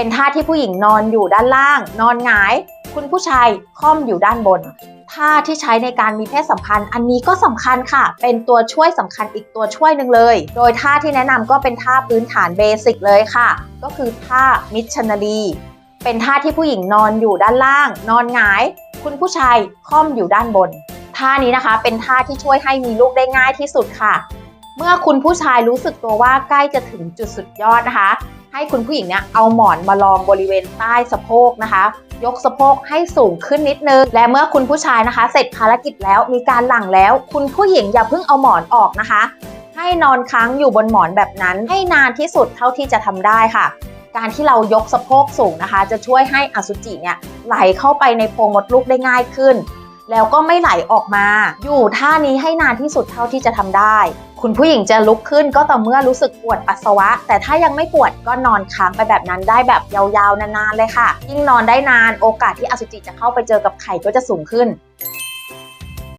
เป็นท่าที่ผู้หญิงนอนอยู่ด้านล่าง นอนหงาย คุณผู้ชายค่อมอยู่ด้านบนท่าที่ใช้ในการมีเพศสัมพันธ์ อันนี้ก็สำคัญค่ะ เป็นตัวช่วยสำคัญอีกตัวช่วยหนึ่งเลย โดยท่าที่แนะนำก็เป็นท่าพื้นฐานเบสิกเลยค่ะ ก็คือท่ามิชชันนารีเป็นท่าที่ผู้หญิงนอนอยู่ด้านล่าง นอนหงาย คุณผู้ชายค่อมอยู่ด้านบน ท่านี้นะคะเป็นท่าที่ช่วยให้มีลูกได้ง่ายที่สุดค่ะ เมื่อคุณผู้ชายรู้สึกตัวว่าใกล้จะถึงจุดสุดยอดนะคะ ให้คุณผู้หญิงเนี่ยเอาหมอนมาลองบริเวณใต้สะโพกนะคะ ยกสะโพกให้สูงขึ้นนิดนึง และเมื่อคุณผู้ชายนะคะ เสร็จภารกิจแล้วมีการหลั่งแล้ว คุณผู้หญิงอย่าเพิ่งเอาหมอนออกนะคะ ให้นอนค้างอยู่บนหมอนแบบนั้น ให้นานที่สุดเท่าที่จะทำได้ค่ะ การที่เรายกสะโพกสูงนะคะ จะช่วยให้อสุจิเนี่ยไหลเข้าไปในโพรงมดลูกได้ง่ายขึ้น แล้วก็ไม่ไหลออกมา อยู่ท่านี้ให้นานที่สุดเท่าที่จะทำได้ คุณผู้หญิงจะลุกขึ้นก็ต่อเมื่อรู้สึกปวดปัสสาวะ แต่ถ้ายังไม่ปวดก็นอนค้างไปแบบนั้นได้แบบยาวๆนานๆเลยค่ะ ยิ่งนอนได้นานโอกาสที่อสุจิจะเข้าไปเจอกับไข่ก็จะสูงขึ้น